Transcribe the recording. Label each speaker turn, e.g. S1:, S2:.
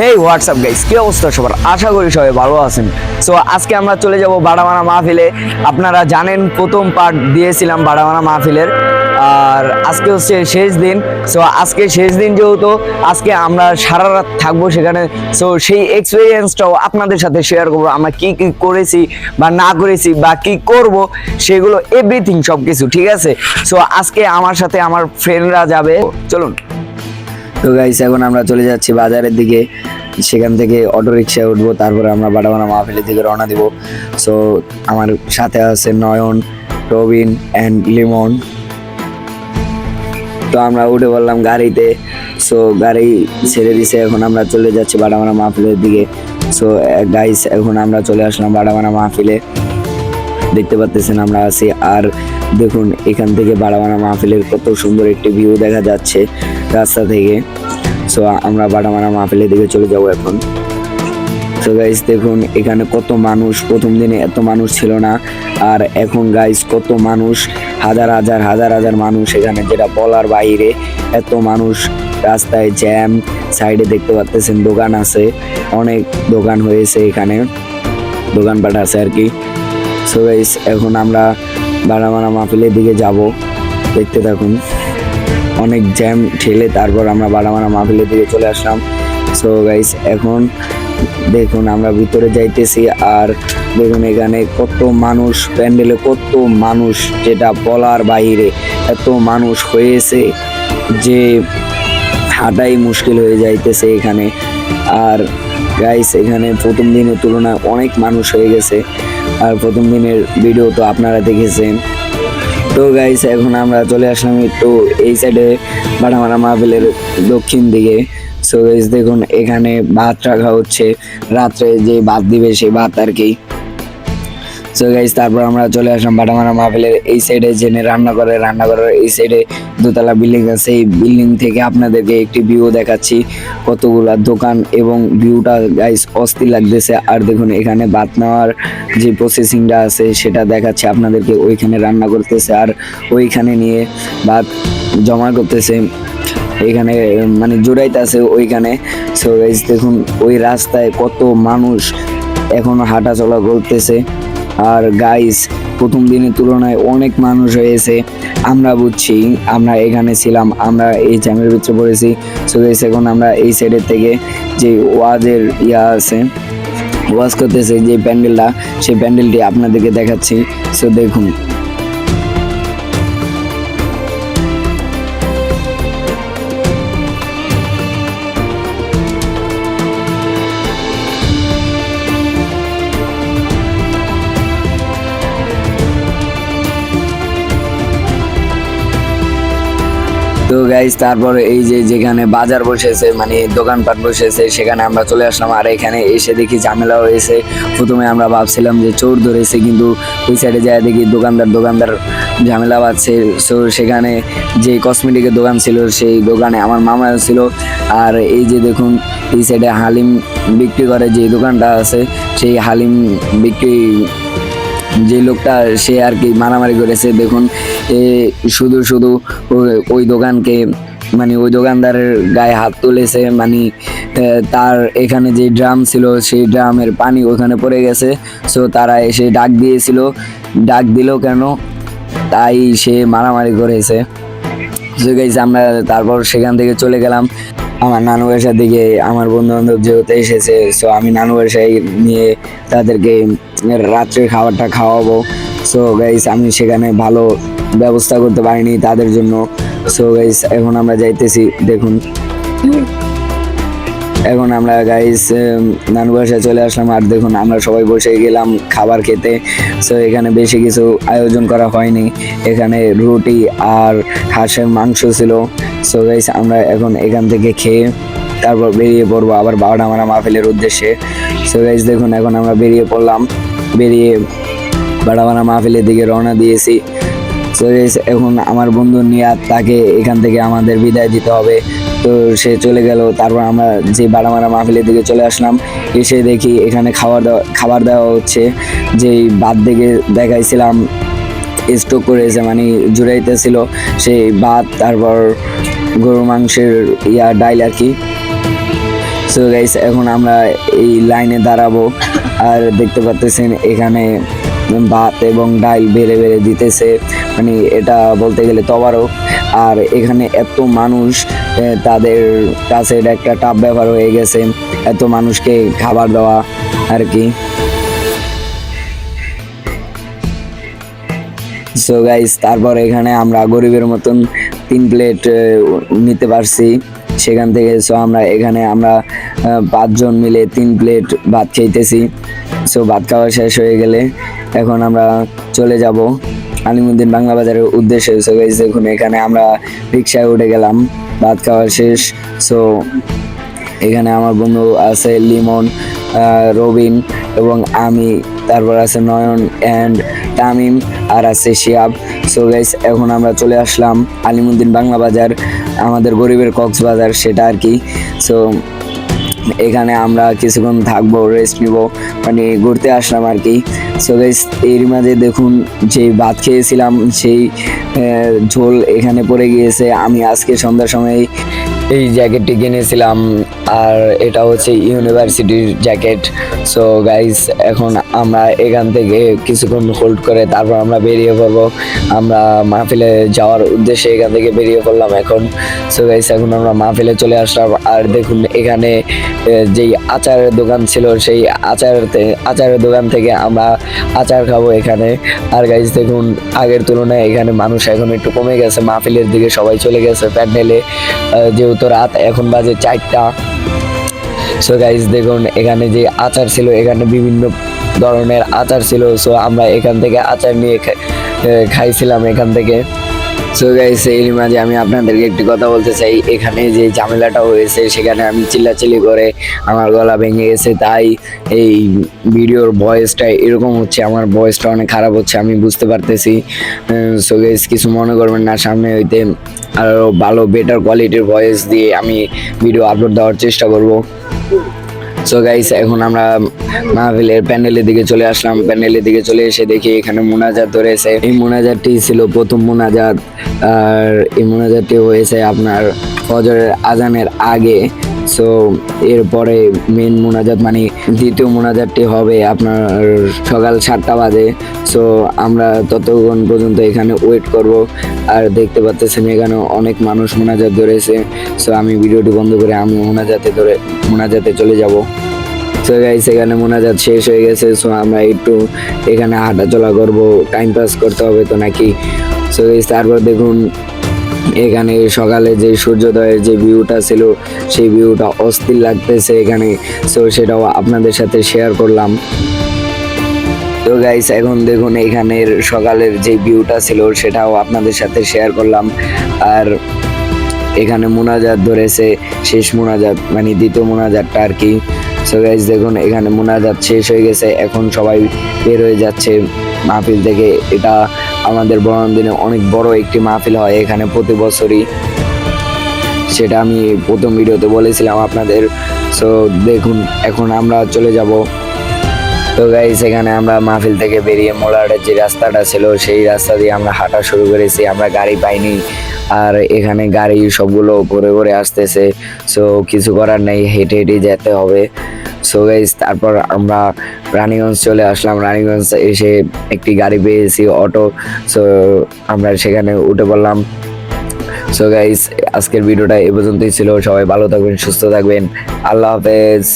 S1: হেই WhatsApp guys কি অবস্থা সবার? আশা করি সবাই ভালো আছেন। সো আজকে আমরা চলে যাব বাড়ামানা মাহফিলে। আপনারা জানেন, প্রথম পার্ট দিয়েছিলাম বাড়ামানা মাহফিলের। আর আজকে হচ্ছে শেষ দিন। সো আজকে শেষ দিন যেহেতু, আজকে আমরা সারা রাত থাকব সেখানে। সো সেই এক্সপিরিয়েন্সটাও আপনাদের সাথে শেয়ার করব, আমরা কি কি করেছি বা না করেছি বা কি করব সেগুলো এভরিথিং সব কিছু ঠিক আছে? সো আজকে আমার সাথে আমার ফ্রেন্ডরা যাবে। চলুন। তো গাইস এখন আমরা চলে যাচ্ছি বাজারের দিকে। সেখান থেকে অটো রিক্সায় উঠবো, তারপরে আমরা বাটাবানা মাহফিলের দিকে রওনা দিব। সো আমার সাথে আছে নয়ন, রবিন অ্যান্ড লিমন। তো আমরা উঠে বললাম গাড়িতে। সো গাড়ি ছেড়ে দিছে, এখন আমরা চলে যাচ্ছি বাটামানা মাহফিলের দিকে। সো গাইস এখন আমরা চলে আসলাম বাটামানা মাহফিলে। দেখতে পাচ্ছেন আমরা আছি। আর দেখুন, এখান থেকে বাড়ামানা মাহফিলের কত সুন্দর একটি ভিউ দেখা যাচ্ছে রাস্তা থেকে। সো আমরা বাড়ামানা মাহফিলের দিকে চলে যাব এখন। সো গাইস দেখুন, এখানে কত মানুষ, প্রথম দিনে এত মানুষ ছিল না। আর এখন গাইস কত মানুষ, হাজার হাজার হাজার হাজার মানুষ এখানে, যেটা বলার বাইরে, এত মানুষ রাস্তায় জ্যাম সাইডে দেখতে পাচ্ছেন দোকান আছে, অনেক দোকান হয়েছে এখানে। দোকানপাট আছে আর কি। সো গাইস এখন আমরা বারামারা মাহফিলের দিকে যাব। দেখতে থাকুন। অনেক জ্যাম ঠেলে তারপর আমরা বারামারা মাহফিলের দিকে চলে আসলাম। সো গাইস এখন দেখুন আমরা ভিতরে যাইতেছি আর দেখুন এখানে কত মানুষ, প্যান্ডেলে কত মানুষ, যেটা বলার বাইরে। এত মানুষ হয়েছে যে হাঁটাই মুশকিল হয়ে যাইতেছে এখানে। আর গাইস এখানে প্রথম দিনের তুলনায় অনেক মানুষ হয়ে গেছে। আর প্রথম দিনের ভিডিও তো আপনারা দেখেছেন। তো গাইস এখন আমরা চলে আসলাম একটু এই সাইডে বাটামারা মাহফিলের দক্ষিণ দিকে। সো গাইস দেখুন, এখানে ভাত রাখা হচ্ছে। রাত্রে যে ভাত দিবে সেই ভাত আর কি। সো গাইজ তারপর আমরা চলে আসলাম বাটামারা মাহফিলের এই সাইডে জেনে রান্না করে, রান্না করার এই সাইডে দোতলা বিল্ডিং আছে। এই বিল্ডিং থেকে আপনাদেরকে একটি ভিউ দেখাচ্ছি, কতগুলা দোকান এবং ভিউটা গাইস অস্থির লাগতেছে। আর দেখুন, এখানে ভাত নেওয়ার যে প্রসেসিংটা আছে, সেটা দেখাচ্ছে আপনাদেরকে। ওইখানে রান্না করতেছে আর ওইখানে নিয়ে ভাত জমা করতেছে। এখানে মানে জোড়াইতে আছে ওইখানে। সো গাইজ দেখুন, ওই রাস্তায় কত মানুষ এখনও হাঁটাচলা করতেছে। আর গাইস প্রথম দিনের তুলনায় অনেক মানুষ হয়েছে। আমরা বুঝছি, আমরা এখানে ছিলাম, আমরা এই জ্যামের ভিতরে পড়েছি। সো গাইস এখন আমরা এই সাইডের থেকে যে ওয়াজের ইয়া আছে, ওয়াজ করতেছে যে প্যান্ডেলটা, সেই প্যান্ডেলটি আপনাদেরকে দেখাচ্ছি। সো দেখুন। তো গাইজ তারপর এই যে যেখানে বাজার বসেছে মানে দোকানপাট বসেছে, সেখানে আমরা চলে আসলাম। আর এখানে এসে দেখি ঝামেলা হয়েছে। প্রথমে আমরা ভাবছিলাম যে চোর ধরেছে, কিন্তু ওই সাইডে যায় দেখি দোকানদার দোকানদার ঝামেলা পাচ্ছে। সো সেখানে যে কসমেটিকের দোকান ছিল, সেই দোকানে আমার মামা ছিল। আর এই যে দেখুন, এই সাইডে হালিম বিক্রি করে যে দোকানটা আছে, সেই হালিম বিক্রি যে লোকটা, সে আর কি মারামারি করেছে, দেখুন, এ শুধু শুধু ওই- দোকানকে মানে ওই দোকানদারের গায়ে হাত তুলেছে মানে তার এখানে যে ড্রাম ছিল, সেই ড্রামের পানি ওখানে পড়ে গেছে। সো তারা এসে ডাক দিয়েছিল। ডাক দিল কেন? তাই সে মারামারি করেছে। সো আমরা তারপর সেখান থেকে চলে গেলাম। আমার নানু বাসার দিকে আমার বন্ধু বান্ধব যেহেতু এসেছে সো আমি নানু বাসায় নিয়ে তাদেরকে রাত্রে খাবারটা খাওয়াবো। সো গাইস আমি সেখানে ভালো ব্যবস্থা করতে পারিনি তাদের জন্য। সো গাইস এখন আমরা যাইতেছি, দেখুন। এখন আমরা গাইস নানু বাসায় চলে আসলাম। আর দেখুন, আমরা সবাই বসে গেলাম খাবার খেতে। সো এখানে বেশি কিছু আয়োজন করা হয়নি। এখানে রুটি আর হাঁসের মাংস ছিল। সো গাইস আমরা এখন এখান থেকে খেয়ে তারপর বেরিয়ে পড়ব আবার বারোটা মারা মাহফিলের উদ্দেশ্যে। সো গাইস দেখুন, এখন আমরা বেরিয়ে পড়লাম। বেরিয়ে বাড়াবানা মাহফিলের দিকে রওনা দিয়েছি। তো এখন আমার বন্ধু নিয়াত তাকে এখান থেকে আমাদের বিদায় দিতে হবে। তো সে চলে গেল, তারপর আমরা যে বাড়ামারা মাহফিলের দিকে চলে আসলাম, এসে দেখি এখানে খাবার দেওয়া খাবার দেওয়া হচ্ছে। যেই বাদ দিকে দেখাইছিলাম স্টক করেছে মানে জুড়াইতেছিল, সেই ভাত, তারপর গরু মাংসের ইয়া, ডাইল আর কি। সো গাইস এখন আমরা এই লাইনে দাঁড়াবো। আর দেখতে পাচ্ছেন এখানে ভাত এবং ডাল বেড়ে বেড়ে দিতেছে। মানে এটা বলতে গেলে তবারক। আর এখানে এত মানুষ তাদের কাছে এটা একটা টাপ ব্যাপার হয়ে গেছে, এত মানুষকে খাবার দেওয়া, আর কি। সো গাইস তারপর এখানে আমরা গরিবের মতন তিন প্লেট নিতে পারছি। সেখান থেকে সো আমরা এখানে আমরা পাঁচজন মিলে তিন প্লেট ভাত খাইতেছি। সো ভাত খাওয়া শেষ হয়ে গেলে এখন আমরা চলে যাব। আলিমুদ্দিন বাংলা বাজারের উদ্দেশ্যে। সো গাইস দেখুন, এখানে আমরা রিক্সায় উঠে গেলাম, ভাত খাওয়া শেষ। সো এখানে আমার বন্ধু আছে লিমন রবিন এবং আমি, তারপর আছে নয়ন অ্যান্ড তামিম আর আছে শিয়াব। সো গাইস এখন আমরা চলে আসলাম আলিমুদ্দিন বাংলা বাজার, আমাদের গরিবের কক্সবাজার, সেটা আর কি। সো এখানে আমরা কিছুক্ষণ থাকব রেস্ট নিব মানে ঘুরতে আসলাম আর কি। সো গাইস এর মাঝে দেখুন যে ভাত খেয়েছিলাম, সেই ঝোল এখানে পড়ে গিয়েছে। আমি আজকে সন্ধ্যার সময় এই জ্যাকেটটি কিনেছিলাম আর এটা হচ্ছে ইউনিভার্সিটির জ্যাকেট সো গাইস এখন আমরা এখান থেকে কিছুক্ষণ হোল্ড করে তারপর আমরা বেরিয়ে পড়ব। আমরা মাহফিলে যাওয়ার উদ্দেশ্যে এখান থেকে বেরিয়ে পড়লাম এখন। সো গাইস এখন আমরা মাহফিলে চলে আসলাম। আর দেখুন এখানে যেই আচারের দোকান ছিল সেই আচার আচারের দোকান থেকে আমরা আচার খাব এখানে। আর গাইস দেখুন আগের তুলনায় এখানে মানুষ এখন একটু কমে গেছে। মাহফিলের দিকে সবাই চলে গেছে প্যান্ডেলে। আহ, যেহেতু রাত এখন বাজে চারটা। সো গাইজ দেখুন, এখানে যে আচার ছিল, এখানে বিভিন্ন ধরনের আচার ছিল। সো আমরা এখান থেকে আচার নিয়ে খাইছিলাম এখান থেকে। সো গাইস এর মাঝে আমি আপনাদেরকে একটি কথা বলতে চাই। এখানে যে ঝামেলাটা হয়েছে, সেখানে আমি চিল্লাচিল্লি করে আমার গলা ভেঙে গেছে। তাই এই ভিডিওর ভয়েসটা এরকম হচ্ছে, আমার ভয়েসটা অনেক খারাপ হচ্ছে, আমি বুঝতে পারতেছি। সো গাইস কিছু মনে করবেন না, সামনে হইতে আরও ভালো বেটার কোয়ালিটির ভয়েস দিয়ে আমি ভিডিও আপলোড দেওয়ার চেষ্টা করব। সো গাইস এখন আমরা মাহফিলের প্যান্ডেলের দিকে চলে আসলাম। প্যান্ডেলের দিকে চলে এসে দেখি এখানে মোনাজাত ধরেছে এই মোনাজাতটি ছিল প্রথম মোনাজাত। আর এই মোনাজাতটি হয়েছে আপনার ফজরের আজানের আগে। সো এরপরে মেন মোনাজাত মানে দ্বিতীয় মোনাজাতটি হবে আপনার সকাল সাতটা বাজে। সো আমরা ততক্ষণ পর্যন্ত এখানে ওয়েট করব। আর দেখতে পাচ্ছেন এখানে অনেক মানুষ মোনাজাত ধরেছে। সো আমি ভিডিওটি বন্ধ করে আমি মোনাজাতে ধরে, মোনাজাতে চলে যাব। তো গাইস এখানে মোনাজাত শেষ হয়ে গেছে। সো আমরা একটু এখানে হাঁটাচলা করব। টাইম পাস করতে হবে তো নাকি? সো গাইস তারপর দেখুন এখানে সকালে যে সূর্যোদয়ের যে ভিউটা ছিল, সেই ভিউটা অস্থির লাগতেছে এখানে। সো সেটাও আপনাদের সাথে শেয়ার করলাম। তো গাইস এখন দেখুন এখানের সকালের যে ভিউটা ছিল, সেটাও আপনাদের সাথে শেয়ার করলাম। আর এখানে মোনাজাত ধরেছে, শেষ মোনাজাত মানে দ্বিতীয় মোনাজাতটা আর কি। সো গাইস দেখুন এখানে মোনাজাত শেষ হয়ে গেছে। এখন সবাই বের হয়ে যাচ্ছে মাহফিল থেকে। এটা আমাদের বরণ দিনে অনেক বড় একটি মাহফিল হয় এখানে প্রতি বছরই। সেটা আমি প্রথম ভিডিওতে বলেছিলাম আপনাদের। সো দেখুন, এখন আমরা চলে যাব। তো গাইস এখানে আমরা মাহফিল থেকে বেরিয়ে মোলারের যে রাস্তাটা ছিল, সেই রাস্তা দিয়ে আমরা হাঁটা শুরু করেছি। আমরা গাড়ি পাইনি। আর এখানে গাড়ি সবগুলো ঘুরে ঘুরে আসতেছে। সো কিছু করার নেই, হেঁটে হেঁটে যেতে হবে। সো গাইজ তারপর আমরা রানীগঞ্জ চলে আসলাম। রানীগঞ্জ এসে একটি গাড়ি পেয়েছি, অটো। সো আমরা সেখানে উঠে পড়লাম। সো গাইজ আজকের ভিডিওটা এ পর্যন্তই ছিল। সবাই ভালো থাকবেন, সুস্থ থাকবেন। আল্লাহ হাফেজ।